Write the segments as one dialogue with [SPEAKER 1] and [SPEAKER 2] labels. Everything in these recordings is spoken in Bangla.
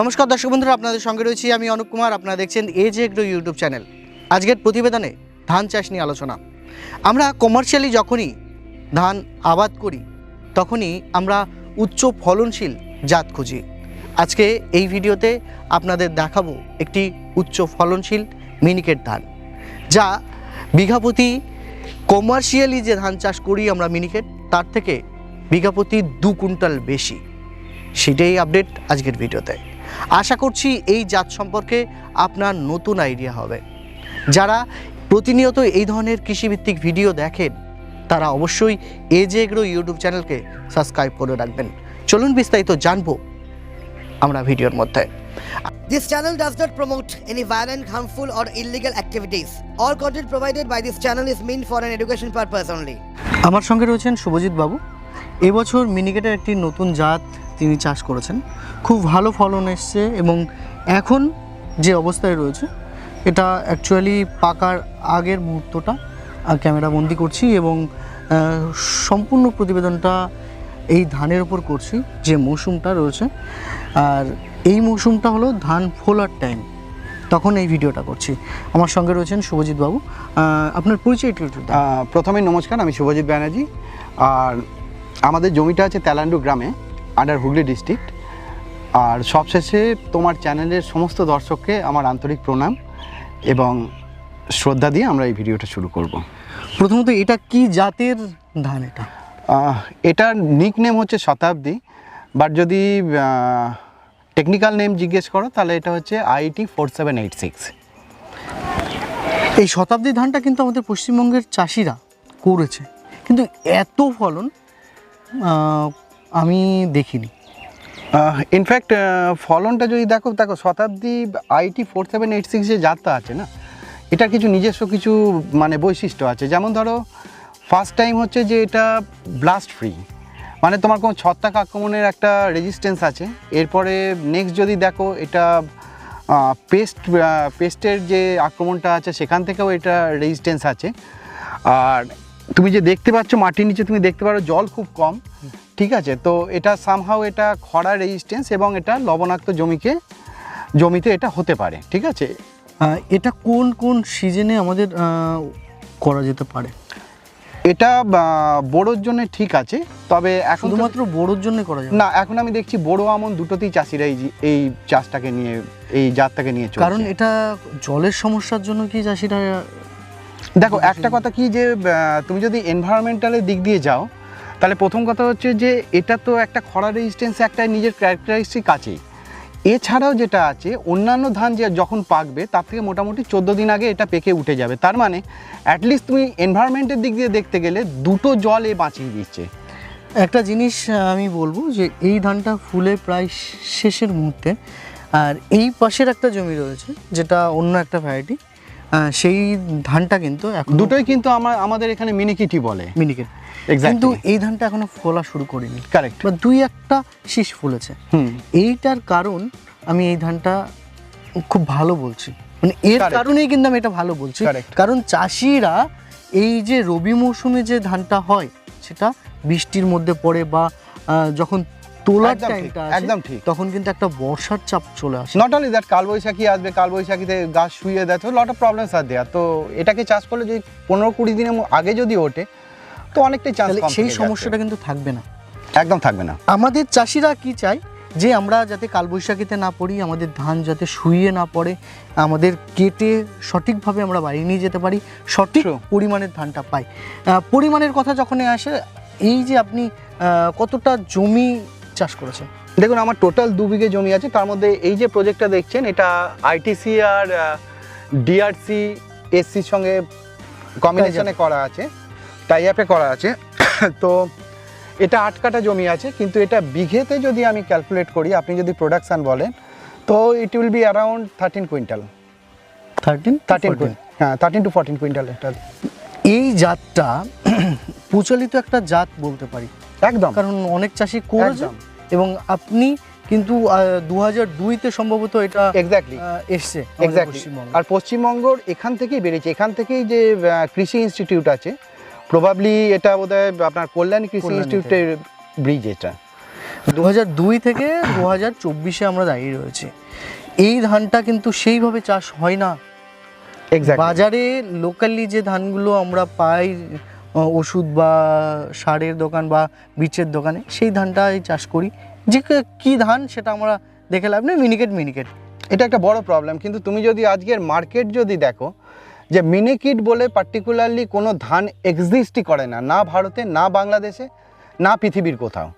[SPEAKER 1] নমস্কার, দর্শক বন্ধুরা, আপনাদের সঙ্গে রয়েছি আমি অনুপ কুমার। আপনারা দেখছেন এজ এগ্রো ইউটিউব চ্যানেল আজকের প্রতিবেদনে ধান চাষ নিয়ে আলোচনা। আমরা কমার্শিয়ালি যখনই ধান আবাদ করি, তখনই আমরা উচ্চ ফলনশীল জাত খুঁজি। আজকে এই ভিডিওতে আপনাদের দেখাবো একটি উচ্চ ফলনশীল মিনিকেট ধান, যা বিঘাপতি কমার্শিয়ালি যে ধান চাষ করি আমরা মিনিকেট, তার থেকে বিঘাপতি দু কুইন্টাল বেশি। সেটাই আপডেট আজকের ভিডিওতে। আশা করছি এই জাত সম্পর্কে আপনার নতুন আইডিয়া হবে যারা প্রতিনিয়ত এই ধরনের কৃষিভিত্তিক ভিডিও দেখেন তারা অবশ্যই এজে এগ্রো ইউটিউব চ্যানেলকে সাবস্ক্রাইব করে রাখবেন চলুন বিস্তারিত জানব আমরা ভিডিওর মধ্যে
[SPEAKER 2] This channel does not promote any violent, harmful, or illegal activities. All content provided by this channel is meant for an education purpose only.
[SPEAKER 1] আমার সঙ্গে রয়েছেন শুভজিৎ বাবু এবছর মিনিকেটের একটি নতুন জাত তিনি চাষ করেছেন। খুব ভালো ফলন এসছে এবং এখন যে অবস্থায় রয়েছে, এটা অ্যাকচুয়ালি পাকার আগের মুহূর্তটা ক্যামেরা বন্দি করছি এবং সম্পূর্ণ প্রতিবেদনটা এই ধানের ওপর করছি, যে মৌসুমটা রয়েছে। আর এই মৌসুমটা হলো ধান ফোলার টাইম তখন এই ভিডিওটা করছি। আমার সঙ্গে রয়েছেন শুভজিৎ বাবু। আপনার পরিচয় একটু।
[SPEAKER 3] প্রথমে নমস্কার, আমি শুভজিৎ ব্যানার্জি। আর আমাদের জমিটা আছে তেলান্ডু গ্রামে। আন্ডার হুগলি ডিস্ট্রিক্ট আর সবশেষে তোমার চ্যানেলের সমস্ত দর্শককে আমার আন্তরিক প্রণাম এবং শ্রদ্ধা দিয়ে আমরা এই ভিডিওটা শুরু করব।
[SPEAKER 1] প্রথমত এটা কি জাতের ধান এটা?
[SPEAKER 3] এটার নিক নেম হচ্ছে শতাব্দী বাট যদি টেকনিক্যাল নেম জিজ্ঞেস করো তাহলে এটা হচ্ছে IT four seven eight six
[SPEAKER 1] এই শতাব্দী ধানটা কিন্তু আমাদের পশ্চিমবঙ্গের চাষিরা করেছে। কিন্তু এত ফলন আমি দেখিনি।
[SPEAKER 3] ইনফ্যাক্ট ফলনটা যদি দেখো দেখো Shatabdi IT four seven eight six যে জাতটা আছে না? এটার কিছু নিজস্ব কিছু মানে বৈশিষ্ট্য আছে। যেমন ধরো ফার্স্ট টাইম হচ্ছে যে এটা ব্লাস্ট ফ্রি মানে তোমার কোনো ছত্রাক আক্রমণের একটা রেজিস্ট্যান্স আছে। এরপরে নেক্সট যদি দেখো, এটা পেস্ট পেস্টের যে আক্রমণটা আছে, সেখান থেকেও এটা রেজিস্ট্যান্স আছে। আর তুমি যে দেখতে পাচ্ছ মাটির নিচে, তুমি দেখতে পারো জল খুব কম। ঠিক আছে? তো এটা সামহাও এটা খরা রেজিস্ট্যান্স এবং এটা লবণাক্ত জমিকে জমিতে এটা হতে পারে ঠিক আছে?
[SPEAKER 1] এটা কোন কোন সিজনে আমাদের করা যেতে পারে?
[SPEAKER 3] এটা বোরোর জন্য ঠিক আছে তবে এখন
[SPEAKER 1] শুধুমাত্র বড়োর জন্য করা যায়
[SPEAKER 3] না এখন আমি দেখছি বোরো আমন দুটোতেই চাষিরা এই এই চাষটাকে নিয়ে এই জাতটাকে নিয়ে
[SPEAKER 1] কারণ এটা জলের সমস্যার জন্য কি চাষিরা
[SPEAKER 3] দেখো একটা কথা কি যে তুমি যদি এনভায়রনমেন্টালের দিক দিয়ে যাও তাহলে প্রথম কথা হচ্ছে যে এটা তো একটা খরা রেজিস্ট্যান্স একটা নিজের ক্যারেক্টারিস্টিক আছেই এছাড়াও যেটা আছে, অন্যান্য ধান যে যখন পাকবে, তার থেকে মোটামুটি চোদ্দ দিন আগে এটা পেকে উঠে যাবে। তার মানে অ্যাটলিস্ট তুমি এনভায়রনমেন্টের দিক দিয়ে দেখতে গেলে দুটো জল এ বাঁচিয়ে দিচ্ছে।
[SPEAKER 1] একটা জিনিস আমি বলব যে এই ধানটা ফুলে প্রায় শেষের মুহূর্তে, আর এই পাশের একটা জমি রয়েছে, যেটা অন্য একটা ভ্যারাইটি সেই ধানটা কিন্তু এখন
[SPEAKER 3] দুটোই কিন্তু আমার আমাদের এখানে মিনিকিটি বলে।
[SPEAKER 1] মিনিকেট. কিন্তু এই ধানটা এখনও ফোলা শুরু করিনি।
[SPEAKER 3] কারেক্ট
[SPEAKER 1] বা দুই একটা শীষ ফুলেছে। এইটার কারণ আমি এই ধানটা খুব ভালো বলছি। মানে এর কারণেই কিন্তু আমি এটা ভালো বলছি। কারণ চাষিরা এই যে রবি মৌসুমে যে ধানটা হয় সেটা বৃষ্টির মধ্যে পড়ে বা যখন তোলার টাইমটা
[SPEAKER 3] একদম ঠিক।
[SPEAKER 1] তখন কিন্তু একটা বর্ষার চাপ চলে আসে।
[SPEAKER 3] নট অনলি দ্যাট কালবৈশাখী আসবে কালবৈশাখীতে গাছ শুয়ে দেয় তো লট অফ প্রবলেমস আর দেয়া তো এটাকে চাষ করলে যদি পনেরো কুড়ি দিনের আগে যদি ওঠে তো অনেকটাই চান্স
[SPEAKER 1] সেই সমস্যাটা কিন্তু থাকবে না।
[SPEAKER 3] একদম থাকবে না।
[SPEAKER 1] আমাদের চাষিরা কি চায়? যে আমরা যাতে কালবৈশাখীতে না পড়ি আমাদের ধান যাতে শুয়ে না পড়ে আমাদের কেটে সঠিকভাবে আমরা বাড়ি নিয়ে যেতে পারি সঠিক পরিমাণের ধানটা পাই। পরিমাণের কথা যখন আসে এই যে আপনি কতটা জমি চাষ করেছেন
[SPEAKER 3] দেখুন আমার টোটাল দু বিঘে জমি আছে। তার মধ্যে এই যে প্রজেক্টটা দেখছেন এটা আইটিসি আর ডিআরসি এসসির সঙ্গে কম্বিনেশনে করা আছে। টাই আপে করা আছে। তো এটা আট কাটা জমি আছে কিন্তু এটা বিঘেতে যদি আমি ক্যালকুলেট করি আপনি যদি প্রোডাকশান বলেন তো it will be around thirteen quintal
[SPEAKER 1] thirteen
[SPEAKER 3] thirteen হ্যাঁ থার্টিন টু ফোরটিন কুইন্টাল এটা
[SPEAKER 1] এই জাতটা প্রচলিত একটা জাত বলতে পারি।
[SPEAKER 3] একদম।
[SPEAKER 1] কারণ অনেক চাষি করেছে। এবং আপনি কিন্তু দু হাজার দুইতে সম্ভবত এটা
[SPEAKER 3] এক্স্যাক্টলি
[SPEAKER 1] এসছে
[SPEAKER 3] এক্স্যাক্টলি আর পশ্চিমবঙ্গর এখান থেকেই বেরিয়েছে। এখান থেকেই যে কৃষি ইনস্টিটিউট আছে প্রবাবলি এটা বোধহয় আপনার কল্যাণী কৃষি ইনস্টিটিউটের ব্রিজ এটা।
[SPEAKER 1] দু হাজার দুই থেকে দু হাজার চব্বিশে আমরা দাঁড়িয়ে রয়েছি। এই ধানটা কিন্তু সেইভাবে চাষ হয় না। বাজারে লোকালি যে ধানগুলো আমরা পাই ওষুধ বা সারের দোকান বা বীজের দোকানে সেই ধানটাই চাষ করি। যে কে- ধান সেটা আমরা দেখে লাভ নেই, মিনিকেট মিনিকেট।
[SPEAKER 3] এটা একটা বড় প্রবলেম কিন্তু তুমি যদি আজকের মার্কেট যদি দেখো, যে মিনিকিট বলে পার্টিকুলারলি কোনো ধান এক্সিস্টই করে না না ভারতে, না বাংলাদেশে, না পৃথিবীর কোথাও।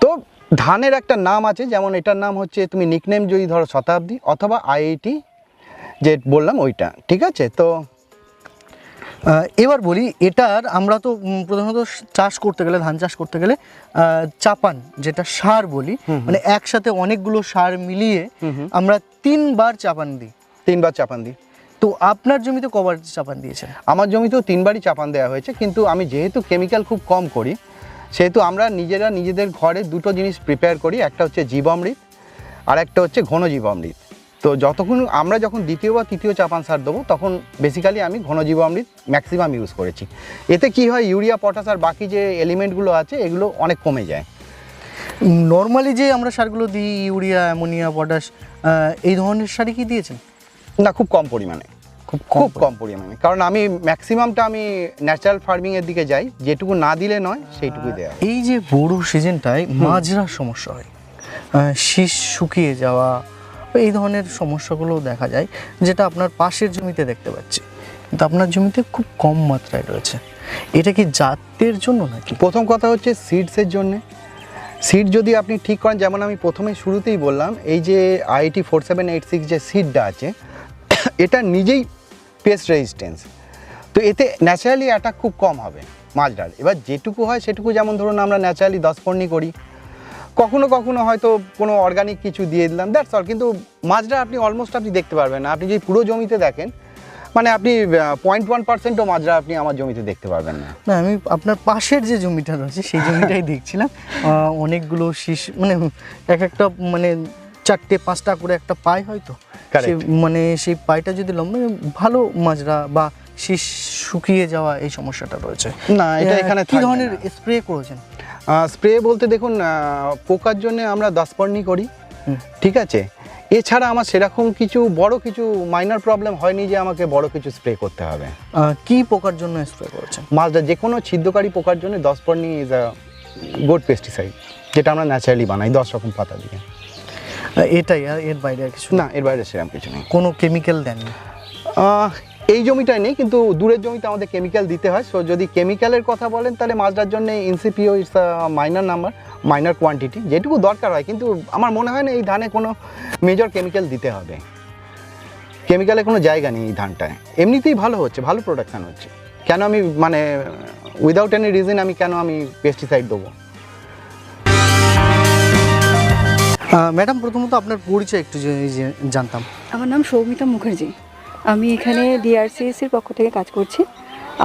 [SPEAKER 3] তো ধানের একটা নাম আছে, যেমন এটার নাম হচ্ছে, তুমি নিকনেম যদি ধরো শতাব্দী অথবা আইআইটি যে বললাম ওইটা, ঠিক আছে? তো
[SPEAKER 1] এবার বলি এটার আমরা তো প্রধানত চাষ করতে গেলে ধান চাষ করতে গেলে চাপান যেটা সার বলি মানে একসাথে অনেকগুলো সার মিলিয়ে আমরা তিনবার চাপান দিই।
[SPEAKER 3] তিনবার চাপান দিই।
[SPEAKER 1] তো আপনার জমিতে কবার চাপান দিয়েছেন?
[SPEAKER 3] আমার জমিতেও তিনবারই চাপান দেওয়া হয়েছে কিন্তু আমি যেহেতু কেমিক্যাল খুব কম করি সেহেতু আমরা নিজেরা নিজেদের ঘরে দুটো জিনিস প্রিপেয়ার করি একটা হচ্ছে জীবামৃত আর একটা হচ্ছে ঘন জীবামৃত। তো যতক্ষণ আমরা যখন দ্বিতীয় বা তৃতীয় চাপান সার দেবো তখন বেসিক্যালি আমি ঘন জীবামৃত ম্যাক্সিমাম ইউজ করেছি। এতে কি হয় ইউরিয়া পটাশ আর বাকি যে এলিমেন্টগুলো আছে এগুলো অনেক কমে যায়।
[SPEAKER 1] নর্মালি যে আমরা সারগুলো দিই ইউরিয়া অ্যামোনিয়া পটাশ এই ধরনের সারই কি দিয়েছেন?
[SPEAKER 3] না খুব কম পরিমাণে।
[SPEAKER 1] খুব
[SPEAKER 3] খুব কম পরিমাণে। কারণ আমি ম্যাক্সিমামটা আমি ন্যাচারাল ফার্মিংয়ের দিকে যাই যেটুকু না দিলে নয় সেইটুকুই দেওয়া
[SPEAKER 1] এই যে বড় সিজনটায় মাজরার সমস্যা হয়। শীষ শুকিয়ে যাওয়া এই ধরনের সমস্যাগুলো দেখা যায়, যেটা আপনার পাশের জমিতে দেখতে পাচ্ছি। কিন্তু আপনার জমিতে খুব কম মাত্রায় রয়েছে। এটা কি জাতের জন্য নাকি?
[SPEAKER 3] প্রথম কথা হচ্ছে সিডসের জন্যে। সিড যদি আপনি ঠিক করেন, যেমন আমি প্রথমে শুরুতেই বললাম, এই যে IT four seven eight six যে সিডটা আছে, এটা নিজেই পেস্ট রেজিস্ট্যান্স তো এতে ন্যাচারালি অ্যাটাক খুব কম হবে মাজরার এবার যেটুকু হয় সেটুকু, যেমন ধরুন আমরা ন্যাচারালি দশ পর্নি করি কখনো কখনো হয়তো কোনো অর্গানিক কিছু দিয়ে দিলাম দ্যাটস অল কিন্তু মাজরা আপনি অলমোস্ট আপনি দেখতে পারবেন না। আপনি যদি পুরো জমিতে দেখেন মানে আপনি পয়েন্ট ওয়ান পার্সেন্টও মাজরা আপনি আমার জমিতে দেখতে পারবেন না।
[SPEAKER 1] না আমি আপনার পাশের যে জমিটা রয়েছে সেই জমিটাই দেখছিলাম। অনেকগুলো শীষ মানে এক একটা মানে চারটে পাঁচটা করে একটা পাই হয়তো। মানে সেই পাইটা যদি লম্বা ভালো মাজরা বা শীষ শুকিয়ে যাওয়া এই সমস্যাটা রয়েছে।
[SPEAKER 3] না এটা এখানে
[SPEAKER 1] কি ধরনের স্প্রে করেছেন?
[SPEAKER 3] স্প্রে বলতে দেখুন পোকার জন্য আমরা দাসপর্নি করি ঠিক আছে? এছাড়া আমার সেরকম কিছু বড় কিছু মাইনার প্রবলেম হয়নি যে আমাকে বড় কিছু স্প্রে করতে হবে।
[SPEAKER 1] কি পোকার জন্য স্প্রে করেছেন?
[SPEAKER 3] মাছটা যে কোনো ছিদ্রকারী পোকার জন্য দশপর্নি ইজ আ গুড পেস্টিসাইড যেটা আমরা ন্যাচারালি বানাই দশ রকম পাতা দিয়ে।
[SPEAKER 1] এটাই আর এর বাইরে আর কিছু না
[SPEAKER 3] না এর বাইরে সেরকম কিছু নেই।
[SPEAKER 1] কোনো কেমিক্যাল দেননি?
[SPEAKER 3] আহ, এই জমিটায় নেই কিন্তু দূরের জমিতে আমাদের কেমিক্যাল দিতে হয়। সো যদি কেমিক্যালের কথা বলেন তাহলে মাছটার জন্য ইনসিপিও it's minor number minor quantity যেটুকু দরকার হয়। কিন্তু আমার মনে হয় না এই ধানে কোনো মেজর কেমিক্যাল দিতে হবে। কেমিক্যালে কোনো জায়গা নেই এই ধানটায়। এমনিতেই ভালো হচ্ছে ভালো প্রোডাকশান হচ্ছে। কেন আমি মানে উইদাউট এনি রিজন আমি কেন আমি পেস্টিসাইড দেবো?
[SPEAKER 1] ম্যাডাম প্রথমত আপনার পরিচয় একটু জানতাম।
[SPEAKER 4] আমার নাম সৌমিতা মুখার্জি। আমি এখানে ডিআরসিএসির পক্ষ থেকে কাজ করছি।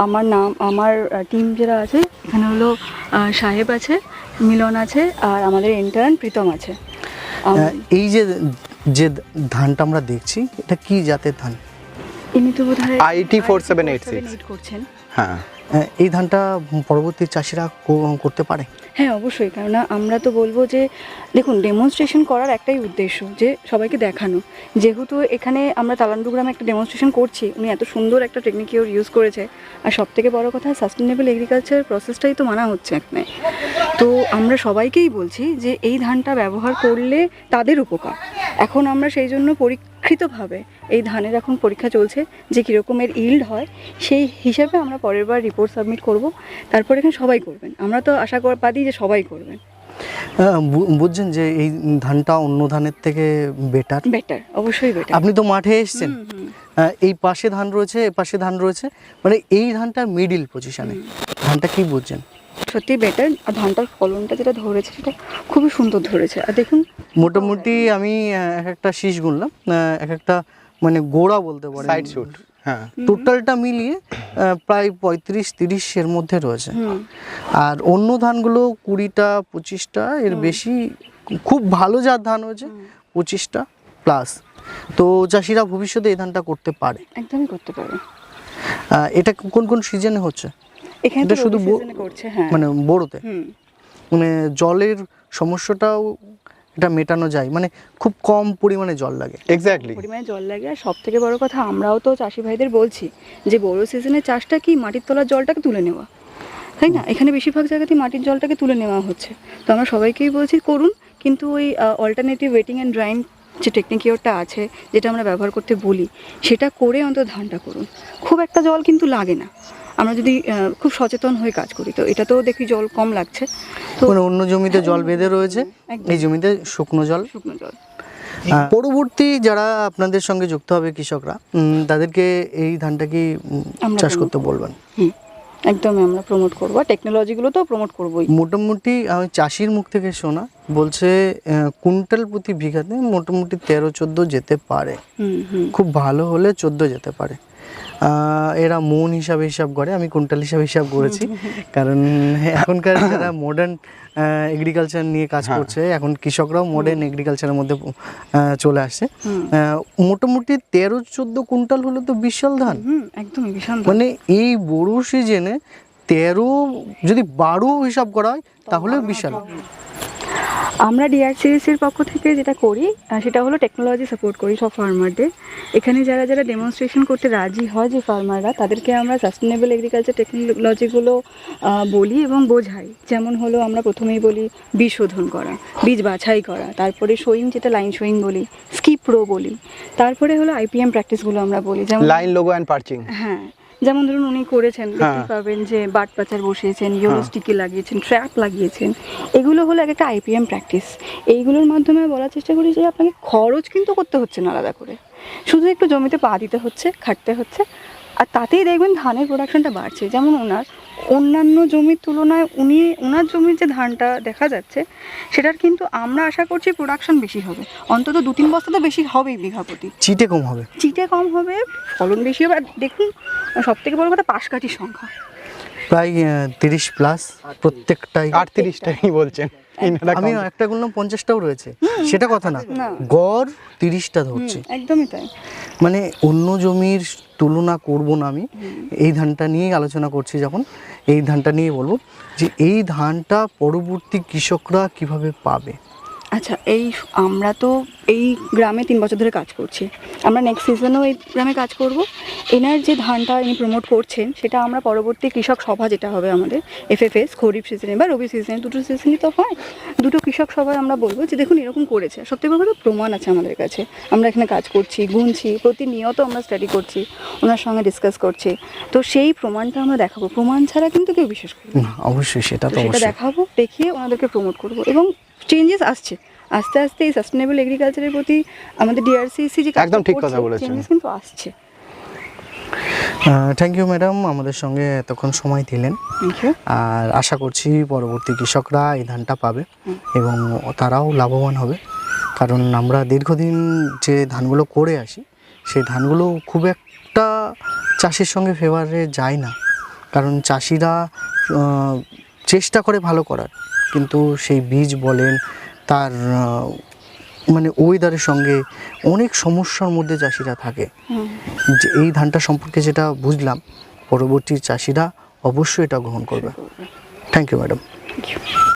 [SPEAKER 4] আমার নাম আমার টিম যারা আছে এখানে হলো সাহেব আছে মিলন আছে আর আমাদের ইন্টার্ন প্রীতম আছে।
[SPEAKER 1] এই যে যে ধানটা আমরা দেখছি এটা কি জাতের ধান?
[SPEAKER 4] ইনি তো বোধহয়
[SPEAKER 3] সেভেন 4786
[SPEAKER 4] IT করছেন।
[SPEAKER 3] হ্যাঁ।
[SPEAKER 1] এই ধানটা পরবর্তী চাষিরা করতে পারে?
[SPEAKER 4] হ্যাঁ অবশ্যই। কেননা আমরা তো বলব যে দেখুন ডেমনস্ট্রেশন করার একটাই উদ্দেশ্য যে সবাইকে দেখানো। যেহেতু এখানে আমরা তালান্ডু গ্রামে একটা ডেমনস্ট্রেশন করছি উনি এত সুন্দর একটা টেকনিক ইউজ করেছে। আর সব থেকে বড় কথা সাস্টেনেবল এগ্রিকালচার প্রসেসটাই তো মানা হচ্ছে এখানে তো আমরা সবাইকেই বলছি যে এই ধানটা ব্যবহার করলে তাদের উপকার। এখন আমরা সেই জন্য পরীক্ষিতভাবে এই ধানের এখন পরীক্ষা চলছে যে কীরকমের ইল্ড হয় সেই হিসাবে আমরা পরের বার রিপোর্ট সাবমিট করব। তারপর এখানে সবাই করবেন। আমরা তো আশা কর পাদি যে সবাই করবেন।
[SPEAKER 1] বুঝছেন যে এই ধানটা অন্য ধানের থেকে বেটার
[SPEAKER 4] বেটার অবশ্যই বেটার
[SPEAKER 1] আপনি তো মাঠে এসেছেন। এই পাশে ধান রয়েছে এ পাশে ধান রয়েছে। মানে এই ধানটার মিডিল পজিশনে ধানটা কি বুঝছেন?
[SPEAKER 4] সত্যি বেটার আর ধানটার ফলনটা যেটা ধরেছে সেটা খুবই সুন্দর ধরেছে। আর দেখুন
[SPEAKER 1] মোটামুটি আমি এক একটা শীষ গুনলাম এক একটা মানে গোড়া বলতে পারেন।
[SPEAKER 3] সাইড শুট হ্যাঁ।
[SPEAKER 1] টোটালটা মিলিয়ে প্রায় পঁয়ত্রিশ তিরিশের মধ্যে রয়েছে। আর অন্য ধানগুলো কুড়িটা পঁচিশটা এর বেশি খুব ভালো যার ধান হয়েছে পঁচিশটা প্লাস তো চাষিরা ভবিষ্যতে এই ধানটা করতে পারে।
[SPEAKER 4] একদমই করতে পারে।
[SPEAKER 1] এটা কোন কোন সিজনে হচ্ছে?
[SPEAKER 4] এখানে তো
[SPEAKER 1] শুধু
[SPEAKER 4] করছে হ্যাঁ।
[SPEAKER 1] মানে বড়োতে মানে জলের সমস্যাটাও এটা মেটানো যায়। মানে খুব কম পরিমাণে জল লাগে।
[SPEAKER 3] এক্স্যাক্টলি
[SPEAKER 4] পরিমাণে জল লাগে। আর সব থেকে বড় কথা আমরাও তো চাষি ভাইদের বলছি যে বড় সিজনে চাষটা কি মাটির তলার জলটাকে তুলে নেওয়া? তাই না? এখানে বেশিরভাগ জায়গাতেই মাটির জলটাকে তুলে নেওয়া হচ্ছে। তো আমরা সবাইকেই বলছি করুন কিন্তু ওই অল্টারনেটিভ ওয়েটিং অ্যান্ড ড্রাইং যে টেকনিকিওরটা আছে যেটা আমরা ব্যবহার করতে বলি সেটা করে অন্তত ধানটা করুন। খুব একটা জল কিন্তু লাগে না। আমরা যদি খুব সচেতন হয়ে কাজ করি তো এটাতেও দেখি জল কম লাগছে। তো
[SPEAKER 1] মানে অন্য জমিতে জল বেঁধে রয়েছে
[SPEAKER 4] একদম।
[SPEAKER 1] এই জমিতে শুকনো জল।
[SPEAKER 4] শুকনো জল।
[SPEAKER 1] পরবর্তী যারা আপনাদের সঙ্গে যুক্ত হবে কৃষকরা তাদেরকে এই ধানটা কি চাষ করতে বলবেন?
[SPEAKER 4] হুম একদমই আমরা প্রমোট করব। টেকনোলজিগুলো তো প্রমোট করবোই।
[SPEAKER 1] মোটামুটি আমি চাষির মুখ থেকে শোনা বলছে কুইন্টাল প্রতি বিঘাতে মোটামুটি তেরো চোদ্দ যেতে পারে। খুব ভালো হলে চোদ্দ যেতে পারে। এরা মন হিসাবে হিসাব করে আমি কুইন্টাল হিসাবে হিসাব করেছি। কারণ এখনকার যারা মডার্ন এগ্রিকালচার নিয়ে কাজ
[SPEAKER 3] হ্যাঁ।
[SPEAKER 1] করছে এখন কৃষকরাও মডার্ন এগ্রিকালচারের মধ্যে চলে আসছে। মোটামুটি তেরো চোদ্দ কুইন্টাল হলে তো বিশাল ধান।
[SPEAKER 4] ভালো।
[SPEAKER 1] মানে এই বড় সিজনে তেরো যদি বারো হিসাব করা হয় তাহলে বিশাল।
[SPEAKER 4] আমরা ডিআরসিএসের পক্ষ থেকে যেটা করি সেটা হলো টেকনোলজি সাপোর্ট করি সব ফার্মারদের এখানে যারা যারা ডেমনস্ট্রেশন করতে রাজি হয় যে ফার্মাররা তাদেরকে আমরা সাস্টেনেবল এগ্রিকালচার টেকনোলজিগুলো বলি এবং বোঝাই। যেমন হলো আমরা প্রথমেই বলি বীজ শোধন করা বীজ বাছাই করা তারপরে শোয়িং যেটা লাইন শোয়িং বলি স্কিপ রো বলি তারপরে হলো আইপিএম প্র্যাকটিসগুলো আমরা বলি যেমন
[SPEAKER 3] লাইন লোগো অ্যান্ড পার্চিং
[SPEAKER 4] হ্যাঁ যেমন ধরুন উনি করেছেন দেখতে
[SPEAKER 3] হ্যাঁ।
[SPEAKER 4] পাবেন যে বাট পাচার বসিয়েছেন ইয়েলো স্টিকি লাগিয়েছেন ট্র্যাপ লাগিয়েছেন এগুলো হলো এক একটা আইপিএম প্র্যাকটিস এইগুলোর মাধ্যমে বলার চেষ্টা করি যে আপনাকে খরচ কিন্তু করতে হচ্ছে না আলাদা করে। শুধু একটু জমিতে পা দিতে হচ্ছে খাটতে হচ্ছে আর তাতেই দেখবেন ধানের প্রোডাকশনটা বাড়ছে। যেমন ওনার অন্যান্য জমির তুলনায় উনি ওনার জমির যে ধানটা দেখা যাচ্ছে সেটার কিন্তু আমরা আশা করছি প্রোডাকশন বেশি হবে। অন্তত দু তিন বস্তা তো বেশি হবেই বিঘা প্রতি।
[SPEAKER 1] চিটে কম হবে।
[SPEAKER 4] চিটে কম হবে ফলন বেশি হবে। আর দেখুন সব থেকে বড় কথা পাশকাঠির সংখ্যা।
[SPEAKER 1] প্রায় তিরিশ প্লাস প্রত্যেকটাই।
[SPEAKER 3] আটত্রিশটাই বলছেন।
[SPEAKER 1] আমি একটা বললাম পঞ্চাশটাও রয়েছে। সেটা কথা না।
[SPEAKER 4] না।
[SPEAKER 1] গড় তিরিশটা ধরছে।
[SPEAKER 4] একদমই তাই।
[SPEAKER 1] মানে অন্য জমির তুলনা করব না আমি। এই ধানটা নিয়েই আলোচনা করছি যখন। এই ধানটা নিয়ে বলব যে এই ধানটা পরবর্তী কৃষকরা কীভাবে পাবে?
[SPEAKER 4] আচ্ছা এই আমরা তো এই গ্রামে তিন বছর ধরে কাজ করছি। আমরা নেক্সট সিজনেও এই গ্রামে কাজ করব। এনার যে ধানটা ইনি প্রমোট করছেন সেটা আমরা পরবর্তী কৃষক সভা যেটা হবে আমাদের এফএফএস খরিফ সিজনে বা রবি সিজনে দুটো সিজনই তো হয় দুটো কৃষক সভায় আমরা বলব যে দেখুন এরকম করেছে। সত্যি তো প্রমাণ আছে আমাদের কাছে। আমরা এখানে কাজ করছি গুনছি প্রতিনিয়ত আমরা স্টাডি করছি ওনার সঙ্গে ডিসকাস করছি। তো সেই প্রমাণটা আমরা দেখাবো। প্রমাণ ছাড়া কিন্তু কেউ বিশ্বাস করবে না।
[SPEAKER 1] অবশ্যই সেটা
[SPEAKER 4] তো
[SPEAKER 1] তো
[SPEAKER 4] সেটা দেখাবো দেখিয়ে ওনাদেরকে প্রমোট করব এবং চেঞ্জেস আসছে। আস্তে আস্তে এই সাস্টেনেবল এগ্রিকালচারের প্রতি আমাদের ডিআরসিসি যে
[SPEAKER 3] একদম ঠিক কথা বলেছেন।
[SPEAKER 4] চেঞ্জেস কিন্তু আসছে।
[SPEAKER 1] থ্যাংক ইউ ম্যাডাম আমাদের সঙ্গে এতক্ষণ সময় দিলেন। আর আশা করছি পরবর্তী কৃষকরা এই ধানটা পাবে এবং তারাও লাভবান হবে। কারণ আমরা দীর্ঘদিন যে ধানগুলো করে আসি সেই ধানগুলো খুব একটা চাষির সঙ্গে ফেভারে যায় না। কারণ চাষিরা চেষ্টা করে ভালো করার। কিন্তু সেই বীজ বলেন তার মানে ওয়েদারের সঙ্গে অনেক সমস্যার মধ্যে চাষিরা থাকে। যে এই ধানটা সম্পর্কে যেটা বুঝলাম পরবর্তী চাষিরা অবশ্যই এটা গ্রহণ করবে। Thank you madam